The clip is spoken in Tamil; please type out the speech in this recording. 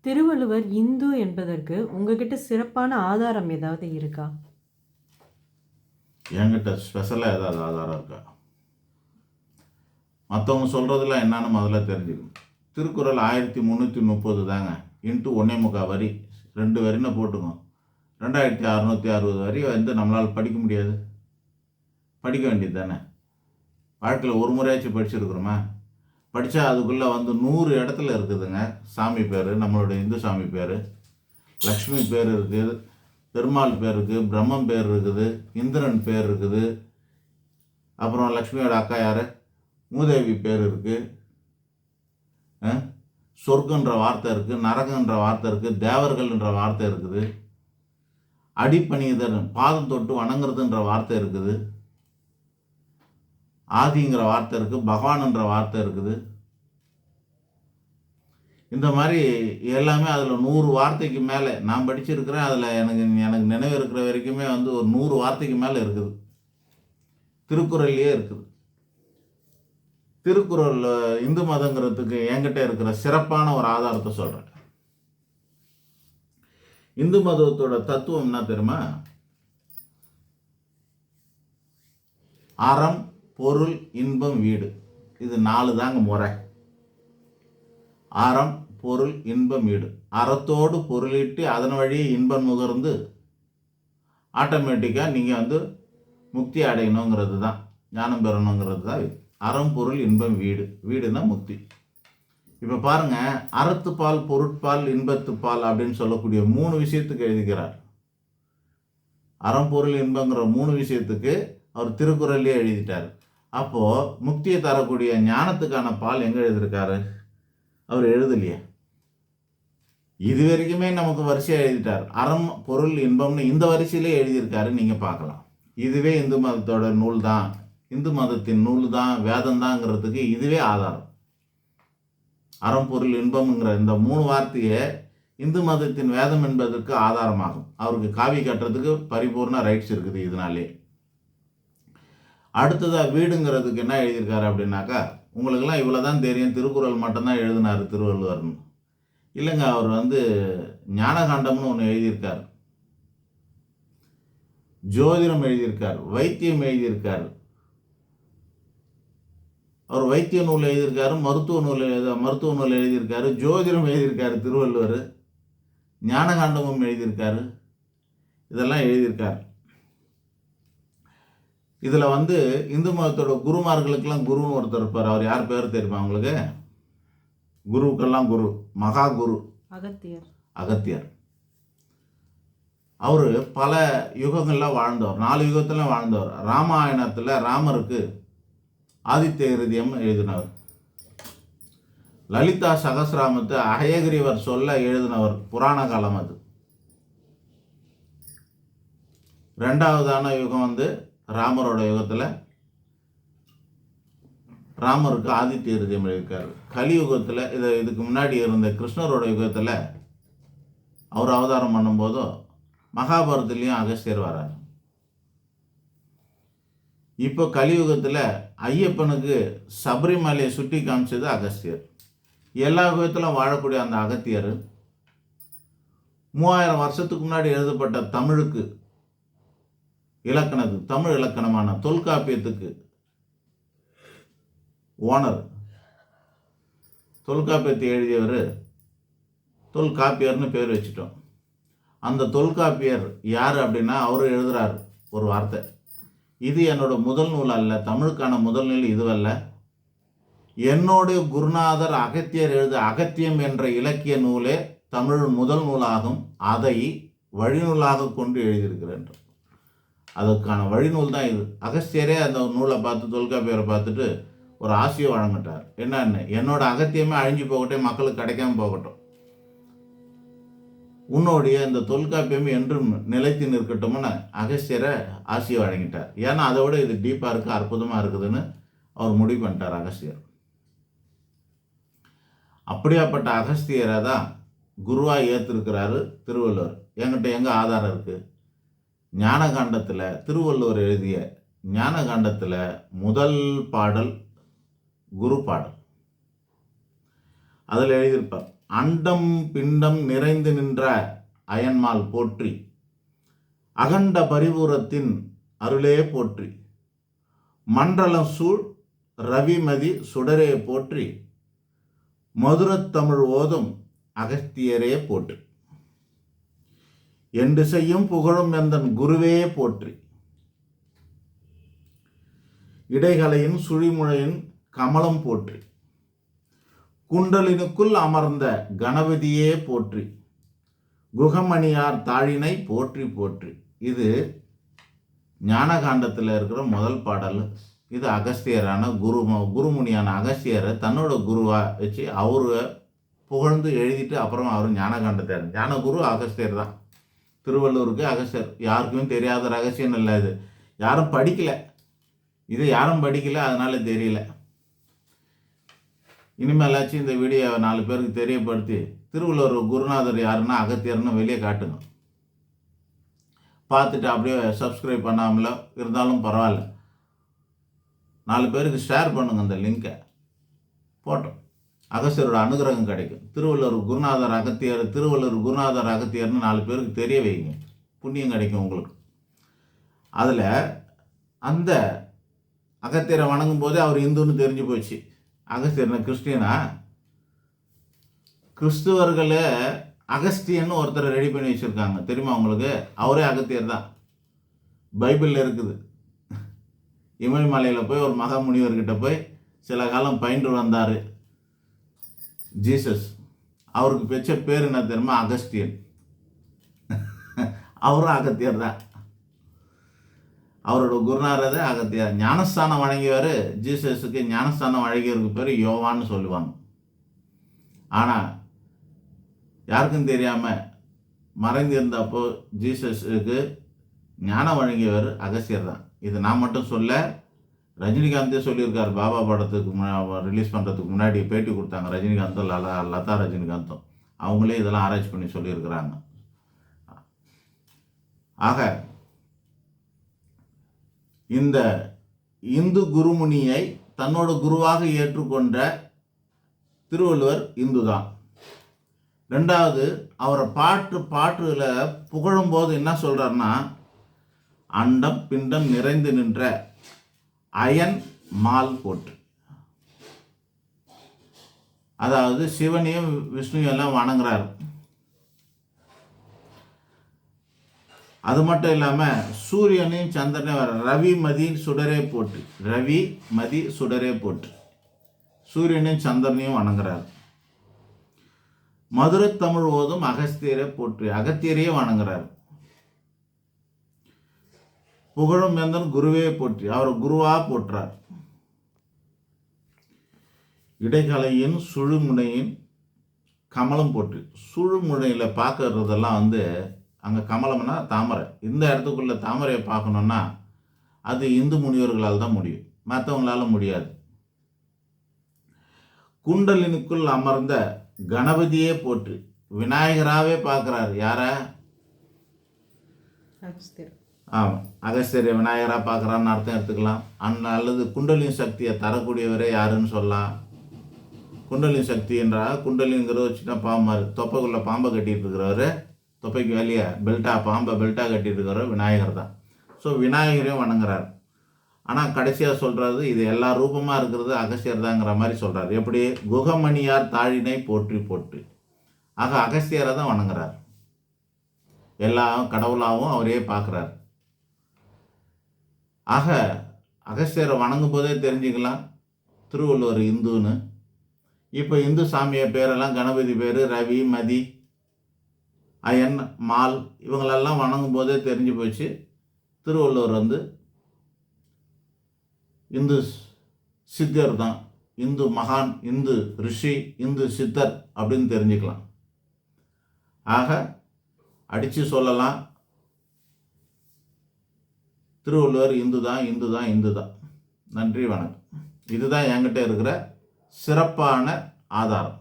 திருவள்ளுவர் இந்து என்பதற்கு உங்ககிட்ட சிறப்பான ஆதாரம் ஏதாவது இருக்கா? என்கிட்ட ஸ்பெஷலாக ஏதாவது ஆதாரம் இருக்கா? மற்றவங்க சொல்கிறதுலாம் என்னன்னு முதல்ல தெரிஞ்சுக்கணும். திருக்குறள் ஆயிரத்தி முந்நூற்றி முப்பது தாங்க. இன்ட்டு ஒன்றே முக்கால் வரி. ரெண்டு வரின்னு போட்டுக்கோங்க ரெண்டாயிரத்தி அறநூற்றி அறுபது வரி வந்து நம்மளால் படிக்க முடியாது. படிக்க வேண்டியது தானே? வாழ்க்கையில் ஒரு முறையாச்சும் படிச்சிருக்கிறோமா? படித்தா அதுக்குள்ளே வந்து நூறு இடத்துல இருக்குதுங்க. சாமி பேர் நம்மளுடைய இந்து சாமி பேர். லக்ஷ்மி பேர் இருக்குது பெருமாள் பேர் இருக்குது பிரம்மம் பேர் இருக்குது இந்திரன் பேர் இருக்குது. அப்புறம் லக்ஷ்மியோட அக்கா யார்? மூதேவி பேர் இருக்குது சொர்க்கன்ற வார்த்தை இருக்குது நரகன்ற வார்த்தை இருக்குது தேவர்கள்ன்ற வார்த்தை இருக்குது. அடிப்பணிதல் பாதம் தொட்டு வணங்குறதுன்ற வார்த்தை இருக்குது. ஆதிங்கிற வார்த்தை இருக்குது பகவான்ன்ற வார்த்தை இருக்குது. இந்த மாதிரி எல்லாமே அதில் நூறு வார்த்தைக்கு மேலே நான் படிச்சிருக்கிறேன் அதில் எனக்கு எனக்கு நினைவு இருக்கிற வரைக்குமே வந்து ஒரு நூறு வார்த்தைக்கு மேலே இருக்குது. திருக்குறள்லேயே இருக்குது. திருக்குறள் இந்து மதங்கிறதுக்கு என்கிட்ட இருக்கிற சிறப்பான ஒரு ஆதாரத்தை சொல்கிறேன் இந்து மதத்தோட தத்துவம் என்ன தெரியுமா? அறம் பொருள் இன்பம் வீடு. இது நாலு தாங்க முறை. அறம் பொருள் இன்பம் வீடு. அறத்தோடு பொருளிட்டு அதன் வழியே இன்பம் நுகர்ந்து ஆட்டோமேட்டிக்காக நீங்கள் வந்து முக்தி அடையணுங்கிறது தான் ஞானம் பெறணுங்கிறது தான் அறம் பொருள் இன்பம் வீடு. வீடுனா முக்தி. இப்போ பாருங்க அறத்துப்பால் பொருட்பால் இன்பத்துப்பால் அப்படின்னு சொல்லக்கூடிய மூணு விஷயத்துக்கு எழுதுகிறார் அறம் பொருள் இன்பங்கிற மூணு விஷயத்துக்கு அவர் திருக்குறள்லேயே எழுதிட்டார். அப்போது முக்தியை தரக்கூடிய ஞானத்துக்கான பால் எங்கே எழுதியிருக்காரு? அவர் எழுதலையே. இது வரைக்குமே நமக்கு வரிசையாக எழுதிட்டார். அறம் பொருள் இன்பம்னு இந்த வரிசையிலே எழுதியிருக்காரு நீங்கள் பார்க்கலாம். இதுவே இந்து மதத்தோட நூல் தான் இந்து மதத்தின் நூல் தான் வேதம் தாங்கிறதுக்கு இதுவே ஆதாரம். அறம் பொருள் இன்பம்ங்கிற இந்த மூணு வார்த்தையே இந்து மதத்தின் வேதம் என்பதற்கு ஆதாரமாகும். அவருக்கு காவி கட்டுறதுக்கு பரிபூர்ண ரைட்ஸ் இருக்குது இதனாலே. அடுத்ததாக வீடுங்கிறதுக்கு என்ன எழுதியிருக்காரு அப்படின்னாக்கா உங்களுக்கெல்லாம் இவ்வளோ தான் தெரியும். திருக்குறள் மட்டும்தான் எழுதினார் திருவள்ளுவர்னு. இல்லைங்க அவர் வந்து ஞானகாண்டம்னு ஒன்று எழுதியிருக்கார். ஜோதிடம் எழுதியிருக்கார் வைத்தியம் எழுதியிருக்கார். அவர் வைத்திய நூல் எழுதியிருக்காரு மருத்துவ நூல் எழுத மருத்துவ நூல் எழுதியிருக்காரு ஜோதிடம் எழுதியிருக்காரு திருவள்ளுவர். ஞானகாண்டமும் எழுதியிருக்காரு. இதெல்லாம் எழுதியிருக்கார். இதில் வந்து இந்து மதத்தோட குருமார்களுக்கெல்லாம் குருன்னு ஒருத்தர் இருப்பார். அவர் யார் பேர் தெரியுமா உங்களுக்கு? குருவுக்கெல்லாம் குரு. மகா குரு. அகத்தியர். அகத்தியர். அவர் பல யுகங்களில் வாழ்ந்தவர். நாலு யுகத்தில் வாழ்ந்தவர். ராமாயணத்தில் ராமருக்கு ஆதித்ய ஹிருதயம் எழுதினவர். லலிதா சகசிராமத்தை அகயகிரிவர் சொல்ல எழுதினவர். புராண காலம் அது. ரெண்டாவதான யுகம் வந்து ராமரோட யுகத்தில் ராமருக்கு ஆதித்ய இருதயம் எழுதியிருக்காரு. கலியுகத்தில் இது இதுக்கு முன்னாடி இருந்த கிருஷ்ணரோட யுகத்தில் அவர் அவதாரம் பண்ணும்போதோ மகாபாரதத்துலேயும் அகஸ்தியர் வரார். இப்போ கலியுகத்தில் ஐயப்பனுக்கு சபரிமலையை சுட்டி காமிச்சது அகஸ்தியர். எல்லா யுகத்திலும் வாழக்கூடிய அந்த அகத்தியர் மூவாயிரம் வருஷத்துக்கு முன்னாடி எழுதப்பட்ட தமிழுக்கு இலக்கணது தமிழ் இலக்கணமான தொல்காப்பியத்துக்கு ஓனர். தொல்காப்பியத்தை எழுதியவர் தொல்காப்பியர்னு பேர் வச்சுட்டோம். அந்த தொல்காப்பியர் யார் அப்படின்னா அவர் எழுதுகிறார் ஒரு வார்த்தை. இது என்னோட முதல் நூல் அல்ல தமிழுக்கான முதல் நூல் இதுவல்ல. என்னுடைய குருநாதர் அகத்தியர் எழுத அகத்தியம் என்ற இலக்கிய நூலே தமிழ் முதல் நூலாகும். அதை வழிநூலாக கொண்டு எழுதியிருக்கிறேன். அதற்கான வழிநூல் தான் இது. அகஸ்தியரே அந்த நூலை பார்த்து தொல்காப்பியரை பார்த்துட்டு ஒரு ஆசையை வழங்கிட்டார். என்னன்னு என்னோட அகத்தியமே அழிஞ்சு போகட்டும் மக்களுக்கு கிடைக்காம போகட்டும். உன்னுடைய இந்த தொல்காப்பியம் என்றும் நிலைத்து நிற்கட்டும்னு அகஸ்தியரை ஆசையை வழங்கிட்டார். ஏன்னா அதை விட இது டீப்பாக இருக்குது அற்புதமாக இருக்குதுன்னு அவர் முடிவு பண்ணிட்டார் அகஸ்தியர். அப்படியாப்பட்ட அகஸ்தியரை தான் குருவாக ஏற்றிருக்கிறாரு திருவள்ளுவர். என்கிட்ட எங்கே ஆதாரம் இருக்குது ஞானகாண்டத்தில் திருவள்ளுவர் எழுதிய ஞானகாண்டத்தில் முதல் பாடல் குரு பாடல். அதில் எழுதியிருப்பார் அண்டம் பிண்டம் நிறைந்து நின்ற அயன்மால் போற்றி அகண்ட பரிபூரத்தின் அருளே போற்றி மண்டலம் சூழ் ரவிமதி சுடரே போற்றி மதுரத்தமிழ் ஓதும் அகஸ்தியரே போற்றி. என்று செய்யும் புகழும் எந்தன் குருவே போற்றி. இடைகளையின் சுழிமுழையின் கமலம் போற்றி. குண்டலினுக்குள் அமர்ந்த கணபதியே போற்றி. குகமணியார் தாழினை போற்றி போற்றி. இது ஞானகாண்டத்தில் இருக்கிற முதல் பாடல். இது அகஸ்தியரான குரு குருமுனியான அகஸ்தியரை தன்னோட குருவா வச்சு அவரு புகழ்ந்து எழுதிட்டு அப்புறம் அவர் ஞானகாண்டத்தை ஞான குரு அகஸ்தியர் தான். திருவள்ளூருக்கு அகஸ்டர் யாருக்கும் தெரியாத ரகசியம் இல்லை இது. யாரும் படிக்கல. இது யாரும் படிக்கல அதனால் தெரியல. இனிமேலாச்சும் இந்த வீடியோவை நாலு பேருக்கு தெரியப்படுத்தி திருவள்ளுவர் குருநாதர் யாருன்னா அகத்தியர்னு வெளியே காட்டுங்க. பார்த்துட்டு அப்படியே சப்ஸ்கிரைப் பண்ணாமலோ இருந்தாலும் பரவாயில்ல. நாலு பேருக்கு ஷேர் பண்ணுங்க இந்த லிங்கை போட்டோம். அகஸ்தியரோட அனுகிரகம் கிடைக்கும். திருவள்ளுவர் குருநாதர் அகத்தியர் திருவள்ளுவர் குருநாதர் அகத்தியர்னு நாலு பேருக்கு தெரிய வைங்க. புண்ணியம் கிடைக்கும் உங்களுக்கு. அதில் அந்த அகத்தியரை வணங்கும் போதே அவர் இந்துன்னு தெரிஞ்சு போச்சு. அகஸ்தியர்னா கிறிஸ்டியனா? கிறிஸ்துவர்களே அகஸ்தியன்னு ஒருத்தரை ரெடி பண்ணி வச்சுருக்காங்க. தெரியுமா உங்களுக்கு? அவரே அகத்தியர் தான். பைபிளில் இருக்குது. இமயமலையில் போய் ஒரு மகா முனிவர்கிட்ட போய் சில காலம் பயின்று வந்தார். ஜீசஸ் அவருக்கு பெற்ற பேர் என்ன தெரியுமா? அகஸ்டியன் அவரும் அகத்தியர் தான். அவரோட குருநாதரே அகத்தியார். ஞானஸ்தானம் வழங்கியவர் ஜீசஸுக்கு ஞானஸ்தானம் வழங்கியவருக்கு பேர் யோவான்னு சொல்லுவாங்க. ஆனால் யாருக்கும் தெரியாமல் மறைந்திருந்தப்போ ஜீசஸுக்கு ஞானம் வழங்கியவர் அகஸ்தியர் தான். இது நான் மட்டும் சொல்ல ரஜினிகாந்தே சொல்லியிருக்கார் பாபா படத்துக்கு ரிலீஸ் பண்ணுறதுக்கு முன்னாடி பேட்டி கொடுத்தாங்க ரஜினிகாந்தும் லலா லதா ரஜினிகாந்தும் அவங்களே இதெல்லாம் ஆராய்ச்சி பண்ணி சொல்லியிருக்கிறாங்க. ஆக இந்த இந்து குருமுனியை தன்னோட குருவாக ஏற்றுக்கொண்ட திருவள்ளுவர் இந்து தான் ரெண்டாவது அவரை பாட்டு பாட்டுல புகழும்போது என்ன சொல்கிறாருன்னா அண்டம் பிண்டம் நிறைந்து நின்ற அயன் மால் போட்டு அதாவது சிவனையும் விஷ்ணுவையும் எல்லாம் வணங்குறார். அது மட்டும் இல்லாமல் சூரியனையும் சந்திரனையும் வர ரவி மதி சுடரே போட்டு ரவி மதி சுடரே போட்டு சூரியனையும் சந்திரனையும் வணங்குறார். மதுரை தமிழ் ஓதும் அகஸ்தியரை போற்று அகத்தியரையே வணங்குறார். புகழும் வேந்தன் குருவே போற்றி. அவர் குருவா போற்றார். இடைக்கலையின் சுழுமுனையின் கமலம் போற்றி. சுழுமுனையில் பார்க்கறதெல்லாம் வந்து அங்கே கமலம்னா தாமரை. இந்த இடத்துக்குள்ளே தாமரையை பார்க்கணுன்னா அது இந்து முனிவர்களால் தான் முடியும். மற்றவங்களால முடியாது. குண்டலினுக்குள் அமர்ந்த கணபதியே போற்று. விநாயகராகவே பார்க்குறாரு. யாரை? ஆமாம் அகஸ்தியரை விநாயகராக பார்க்குறான்னு அர்த்தம் எடுத்துக்கலாம். அந் அல்லது குண்டலின் சக்தியை தரக்கூடியவரே யாருன்னு சொல்லலாம். குண்டலின் சக்தி என்றால் குண்டலிங்கிற வச்சுட்டா பாம்பார் தொப்பைக்குள்ளே பாம்பை கட்டிகிட்டு இருக்கிறவர் தொப்பைக்கு வெளியே பெல்ட்டாக பாம்பை பெல்ட்டாக கட்டிகிட்டு இருக்கிறவர் விநாயகர் தான். ஸோ விநாயகரையும் வணங்குறார். ஆனால் கடைசியாக சொல்கிறது இது எல்லா ரூபமாக இருக்கிறது அகஸ்தியர் தாங்கிற மாதிரி சொல்கிறார் எப்படி? குகமணியார் தாழினை போற்றி போட்டு ஆக அகஸ்தியரை தான் வணங்குறார். எல்லா கடவுளாகவும் அவரே பார்க்குறாரு. ஆக அகஸ்தியரை வணங்கும் போதே தெரிஞ்சுக்கலாம். திருவள்ளுவர் இந்துன்னு. இப்போ இந்து சாமியை பேரெல்லாம் கணபதி பேர் ரவி மதி அயன் மால் இவங்களெல்லாம் வணங்கும் போதே தெரிஞ்சு போச்சு. திருவள்ளுவர் வந்து இந்து சித்தர் தான். இந்து மகான் இந்து ரிஷி இந்து சித்தர் அப்படின்னு தெரிஞ்சுக்கலாம். ஆக அடித்து சொல்லலாம். திருவள்ளுவர் இந்து தான் இந்து தான் இந்து தான் நன்றி வணக்கம். இதுதான் என்கிட்ட இருக்கிற சிறப்பான ஆதாரம்.